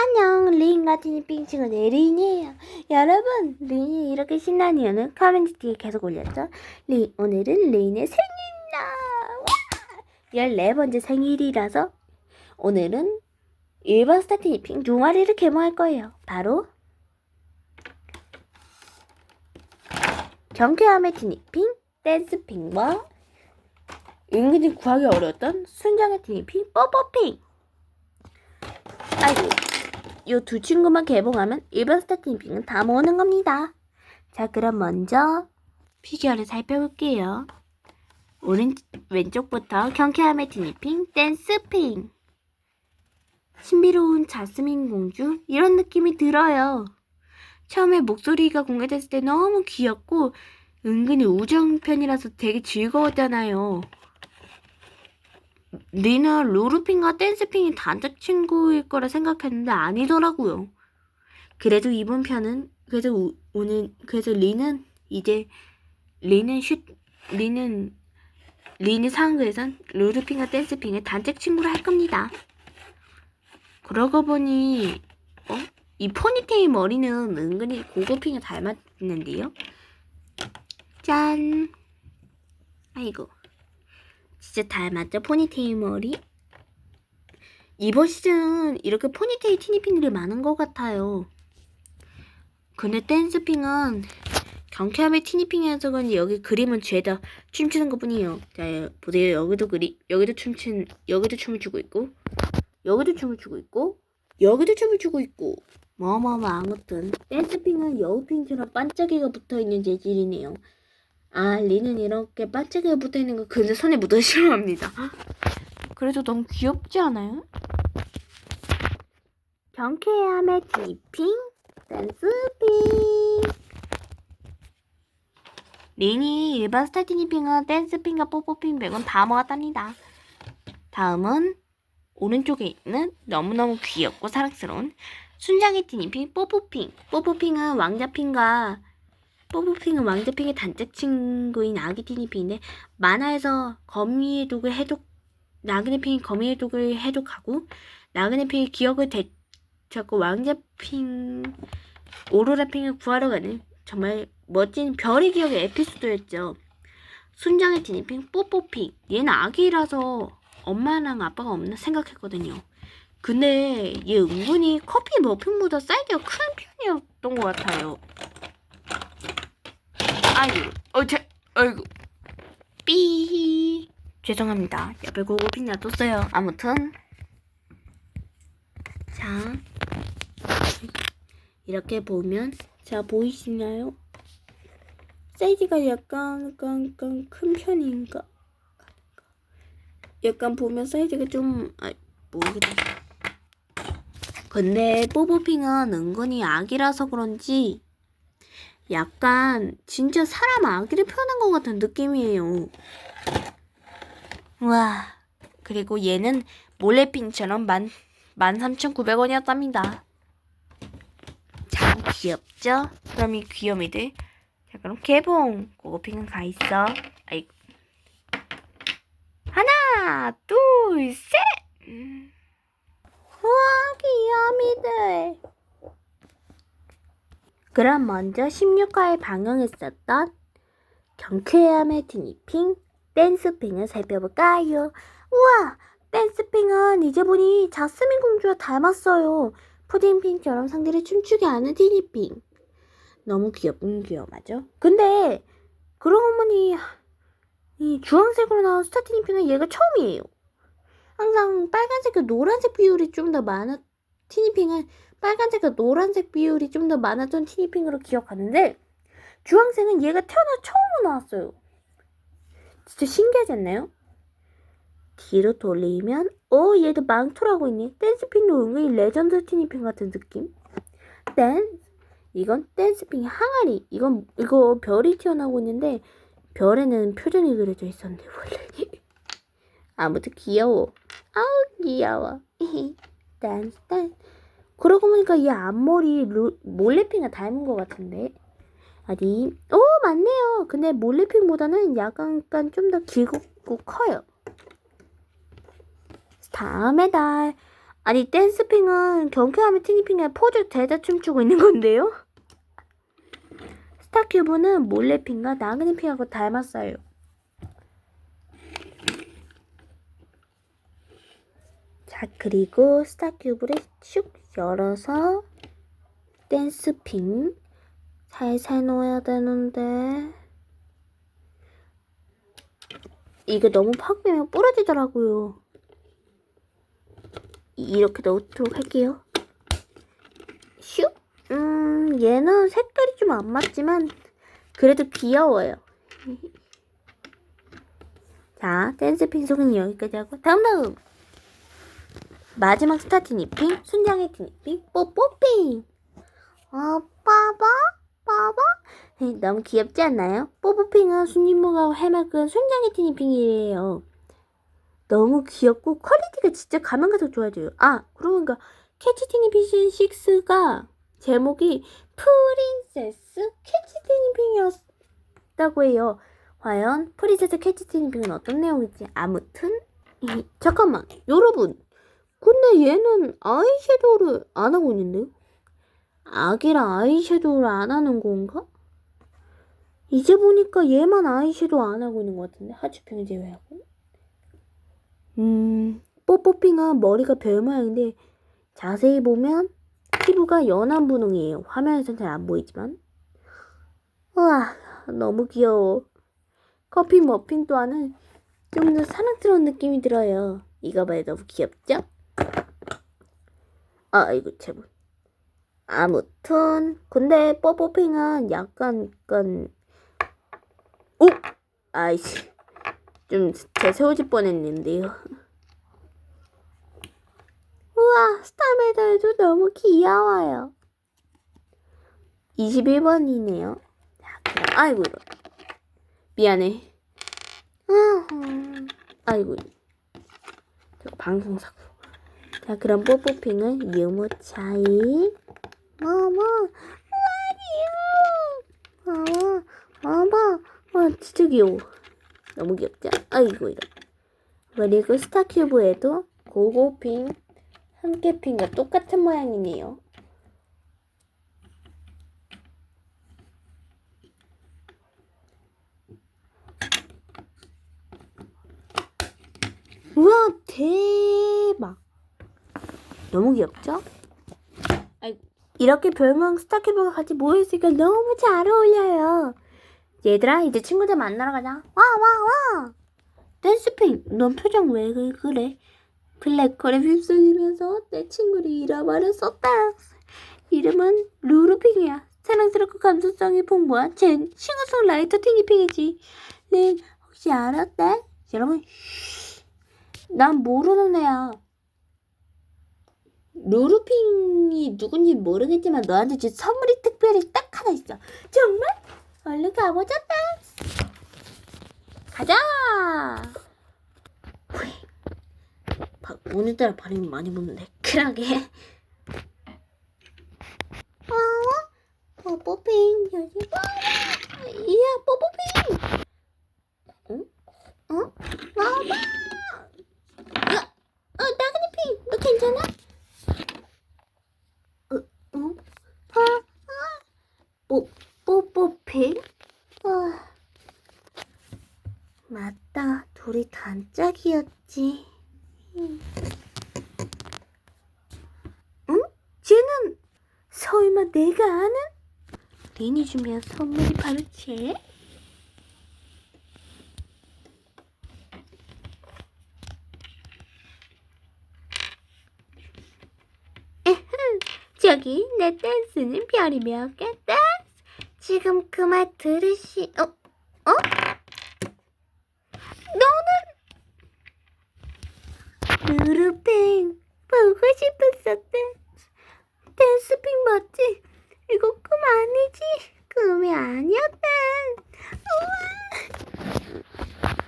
안녕, 린과 티니핑 친구들 린이에요. 여러분, 린이 이렇게 신난 이유는 커뮤니티에 계속 올렸죠? 린, 오늘은 린의! 와! 14번째 생일이라서 오늘은 일반 스타 티니핑 두 마리를 개봉할 거예요. 바로 경쾌함의 티니핑, 댄스핑과 은근히 구하기 어려웠던 순정의 티니핑, 뽀뽀핑! 아이고, 이 두 친구만 개봉하면 일반 스타 티니핑은 다 모으는 겁니다. 자, 그럼 먼저 피규어를 살펴볼게요. 오른 왼쪽부터 경쾌함의 티니핑, 댄스핑. 신비로운 자스민 공주 이런 느낌이 들어요. 처음에 목소리가 공개됐을 때 너무 귀엽고 은근히 우정편이라서 되게 즐거웠잖아요. 니는 루루핑과 댄스핑이 단짝 친구일 거라 생각했는데 아니더라고요. 그래도 이번 편은 그래서 우- 오늘 그래서 리는 이제 리는 슈 리는 리는 상황에선 루루핑과 댄스핑의 단짝 친구를 할 겁니다. 그러고 보니 어? 이 포니테일 머리는 은근히 고고핑을 닮았는데요. 짠. 아이고. 진짜 닮았죠? 포니테일 머리. 이번 시즌은 이렇게 포니테일 티니핑들이 많은 것 같아요. 근데 댄스핑은 경쾌함의 티니핑에서 그런지 여기 그림은 죄다 춤추는 것 뿐이에요. 자, 보세요. 여기도 그리, 여기도 춤춘, 여기도 춤을 추고 있고, 여기도 춤을 추고 있고, 여기도 춤을 추고 있고, 뭐뭐뭐 아무튼 댄스핑은 여우핑처럼 반짝이가 붙어있는 재질이네요. 아, 리는 이렇게 반짝이가 붙어있는 거 근데 손에 묻어 싫어합니다. 그래도 너무 귀엽지 않아요? 경쾌함의 티핑, 댄스핑. 리니 일반 스타 티니핑은 댄스핑과 뽀뽀핑 빼곤 다 모았답니다. 다음은 오른쪽에 있는 너무너무 귀엽고 사랑스러운 순장의 티니핑 뽀뽀핑. 뽀뽀핑은 왕자핑과 뽀뽀핑은 왕자핑의 단짝 친구인 아기 티니핑인데 만화에서 거미의 독을 해독 나그네핑이 거미의 독을 해독하고 나그네핑의 기억을 되찾고 왕자핑 오로라핑을 구하러 가는 정말 멋진 별의 기억의 에피소드였죠. 순장의 티니핑 뽀뽀핑 얘는 아기라서 엄마랑 아빠가 없나 생각했거든요. 근데 얘 은근히 커피 머핀보다 사이즈가 큰 편이었던 것 같아요. 아이고, 어, 제, 아이고, 삐. 죄송합니다. 옆에 고급핀 놔뒀어요. 아무튼. 자. 이렇게 보면, 자, 보이시나요? 사이즈가 약간, 약간, 약간 큰 편인가? 약간 보면 사이즈가 좀, 아, 모르겠다. 근데 뽀뽀핑은 은근히 아기라서 그런지 약간 진짜 사람 아기를 표현한 것 같은 느낌이에요. 와 그리고 얘는 몰래핑처럼 만, 13,900원이었답니다. 참 귀엽죠? 그럼 이 귀요미들 자 그럼 개봉 고고핑은 가 있어. 아이고 하나 둘 셋 음. 우와 귀요미들 그럼 먼저 16화에 방영했었던 경쾌함의 티니핑, 댄스핑을 살펴볼까요? 우와! 댄스핑은 이제 보니 자스민 공주와 닮았어요. 푸딩핑처럼 상대를 춤추게 하는 티니핑. 너무 귀엽긴 귀여워하죠? 근데 그러고 보니 이 주황색으로 나온 스타 티니핑은 얘가 처음이에요. 항상 빨간색과 노란색 비율이 좀 더 많은 티니핑은 빨간색과 노란색 비율이 좀 더 많았던 티니핑으로 기억하는데 주황색은 얘가 태어나 처음으로 나왔어요. 진짜 신기하지 않나요? 뒤로 돌리면 어 얘도 망토라고 있네. 댄스핑도 은근히 레전드 티니핑 같은 느낌. 댄스 이건 댄스핑 항아리. 이건 이거 별이 튀어나오고 있는데 별에는 표정이 그려져 있었는데 원래 아무튼 귀여워. 아우 귀여워. 댄스 댄스. 그러고 보니까 이 앞머리 루, 몰래핑과 닮은 것 같은데. 어디? 오, 맞네요. 근데 몰래핑보다는 약간 좀 더 길고 커요. 다음에 달. 아니 댄스핑은 경쾌함의 티니핑의 포즈 대다 춤추고 있는 건데요? 스타큐브는 몰래핑과 나그네핑하고 닮았어요. 자 그리고 스타큐브를 슉 열어서 댄스핑 살살 넣어야 되는데 이게 너무 팍 빼면 부러지더라고요. 이렇게 넣도록 할게요. 슉. 음, 얘는 색깔이 좀 안 맞지만 그래도 귀여워요. 자, 댄스핑 소개는 여기까지 하고 다음 다음. 마지막 스타 티니핑, 순장의 티니핑, 뽀뽀핑. 어, 빠바? 빠바? 네, 너무 귀엽지 않나요? 뽀뽀핑은 순진모가 해맑은 순장의 티니핑이에요. 너무 귀엽고 퀄리티가 진짜 가면 가서 좋아져요. 아, 그러니까 캐치 티니피션 6가 제목이 프린세스 캐치 티니핑이었다고 해요. 과연 프린세스 캐치 티니핑은 어떤 내용일지 아무튼 잠깐만 여러분 근데 얘는 아이섀도우를 안 하고 있는데요? 아기랑 아이섀도우를 안 하는 건가? 이제 보니까 얘만 아이섀도우 안 하고 있는 것 같은데 하츄핑을 제외하고 음, 뽀뽀핑은 머리가 별 모양인데 자세히 보면 피부가 연한 분홍이에요. 화면에선 잘 안 보이지만. 우와, 너무 귀여워. 커피 머핀 또한은 좀 더 사랑스러운 느낌이 들어요. 이거 봐요, 너무 귀엽죠? 아이고, 제발. 아무튼, 근데 뽀뽀핑은 약간, 약간, 오! 아이씨. 좀 제 세워질 뻔했는데요. 우와, 스타메달도 너무 귀여워요. 21번이네요. 자, 그럼, 아이고, 이거. 미안해. 아이고. 저 방송 사고. 자, 그럼 뽀뽀핑은 유모차이. 마마, 귀여워. 마마, 마마. 와, 진짜 귀여워. 너무 귀엽죠? 아이고 이런. 그리고 스타큐브에도 고고핑, 함께핑과 똑같은 모양이네요. 우와 대박! 너무 귀엽죠? 이렇게 별명 스타큐브가 같이 모여있으니까 너무 잘 어울려요. 얘들아 이제 친구들 만나러 가자 와 와 와 댄스핑 넌 표정 왜 그- 그래 블랙홀에 휩쓸리면서 내 친구를 잃어버렸었다 이름은 루루핑이야 사랑스럽고 감수성이 풍부한 젠 싱어송라이터 티니핑이지 네 혹시 알았대? 여러분 쉬. 난 모르는 애야 루루핑이 누군지 모르겠지만 너한테 줄 선물이 특별히 딱 하나 있어 정말? 얼른 가보자. 가자. 바, 오늘따라 바람이 많이 부는데 크하게. 어? 뽀뽀핑 여기 봐. 이야 뽀뽀핑. 응? 어? 와봐. 야, 어 나그네핑, 너 괜찮아? 어, 어? 아, 아. 뽀. 뽀뽀핑? 아, 맞다. 단짝이었지. 응? 쟤는 설마 내가 아는? 린이 주면 선물이 바로 쟤? 저기 내 댄스는 별이 몇 개 댄스 지금 그 말 들으시 어? 어? 너는 누르팽 보고 싶었었대 댄스핑 맞지? 이거 꿈 아니지? 꿈이 아니었다 우와.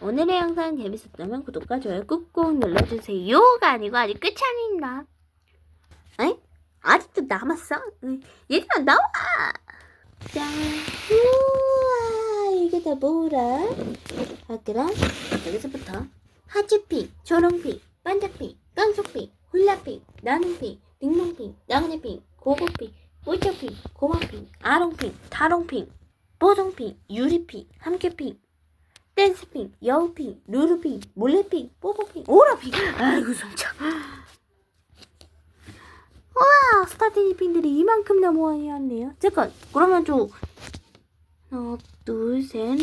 오늘의 영상 재밌었다면 구독과 좋아요 꾹꾹 눌러주세요가 아니고 아직 끝이 아닙니다 에? 아직도 남았어? 응. 얘들아 나와 짠 우와 이게 다 뭐라 아 그럼 여기서부터 하츄핑, 초롱핑, 반짝핑, 깡소핑, 훌라핑, 나는핑, 딩동핑, 나그네핑, 고고핑, 뿌쩌핑, 고마핑, 아롱핑, 다롱핑, 뽀송핑, 유리핑, 함께핑, 댄스핑, 여우핑, 루루핑, 몰래핑, 뽀뽀핑, 오라핑. 아이고 진짜. 와 스타티니핑들이 이만큼나 모아놨네요. 잠깐 그러면 좀 하나 둘셋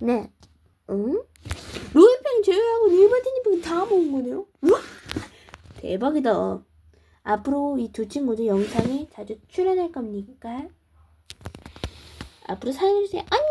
넷. 응? 로이팽 제외하고 일반 티니팽 다 모은 거네요. 우와! 대박이다. 앞으로 이 두 친구도 영상에 자주 출연할 겁니까? 앞으로 사랑해주세요. 안녕!